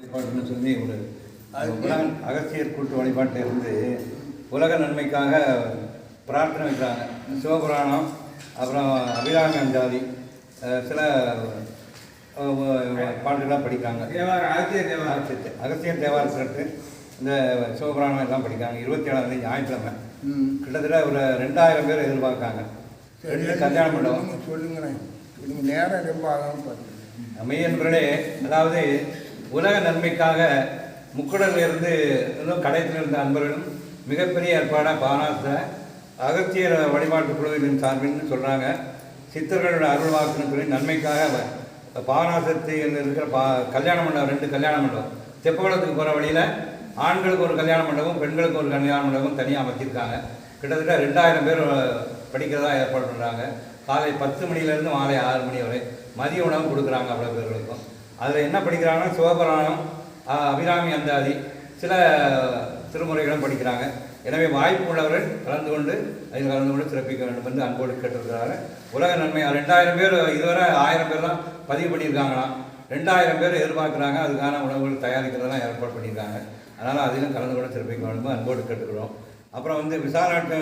வழிபாடுன்னு சொல்லி ஒரு உலக அகத்தியர் கூட்டு வழிபாட்டில் இருந்து உலக நன்மைக்காக பிரார்த்தனை வைக்கிறாங்க. சிவபுராணம் அப்புறம் அபிராமி அஞ்சாதி சில பாட்டுகள்லாம் படிக்கிறாங்க. தேவாரம் அகத்தியர் அகத்தியர் தேவாரத்திற்கு இந்த சிவபுராணம் எல்லாம் படிக்கிறாங்க. இருபத்தி ஏழாம் தேதி ஞாயிற்றுக்கிழமை. கிட்டத்தட்ட ஒரு ரெண்டாயிரம் பேர் எதிர்பார்க்காங்க ரெண்டு கல்யாண மண்டபம். சொல்லுங்க, சொல்லுங்களேன் நேரம் ரொம்ப ஆகாமல் பார்த்து மெய்யன்பர்களே அதாவது உலக நன்மைக்காக முக்குடலில் இருந்து இன்னும் கடையத்தில் இருந்த அன்பர்களும் மிகப்பெரிய ஏற்பாடாக பாராச அகத்தியர் வழிபாட்டு குழுவின் சார்பின்னு சொல்கிறாங்க சித்தர்களோட அருள் வாக்குன்னு சொல்லி நன்மைக்காக வ- இருக்கிற பா கல்யாண மண்டபம் ரெண்டு கல்யாண மண்டபம். தெப்பகுளத்துக்கு போகிற வழியில் ஆண்களுக்கு ஒரு கல்யாண மண்டபம் பெண்களுக்கு ஒரு கல்யாண மண்டபம் தனியாக அமைச்சிருக்காங்க. கிட்டத்தட்ட ரெண்டாயிரம் பேர் படிக்கிறதா ஏற்பாடு பண்ணுறாங்க காலை பத்து மணிலேருந்து மாலை ஆறு மணி வரை மதிய உணவு கொடுக்குறாங்க அவ்வளோ பேர்களுக்கும். அதில் என்ன படிக்கிறாங்கன்னா சிவபுராணம் அபிராமி அந்தாதி சில திருமுறைகளும் படிக்கிறாங்க. எனவே வாய்ப்பு உள்ளவர்கள் கலந்து கொண்டு அதில் கலந்து கொண்டு சிறப்பிக்க வேண்டும் என்று அன்போடு கேட்டிருக்கிறாங்க உலக நன்மை ரெண்டாயிரம் பேர் இதுவரை ஆயிரம் பேர் தான் பதிவு பண்ணியிருக்காங்களாம். ரெண்டாயிரம் பேர் எதிர்பார்க்குறாங்க. அதுக்கான உணவுகள் தயாரிக்கிறதெல்லாம் ஏற்பாடு பண்ணியிருக்காங்க. அதனால் அதிலும் கலந்து கொண்டு சிறப்பிக்க வேண்டும் அன்போடு கேட்டுக்கிறோம் அப்புறம் வந்து விசாரணை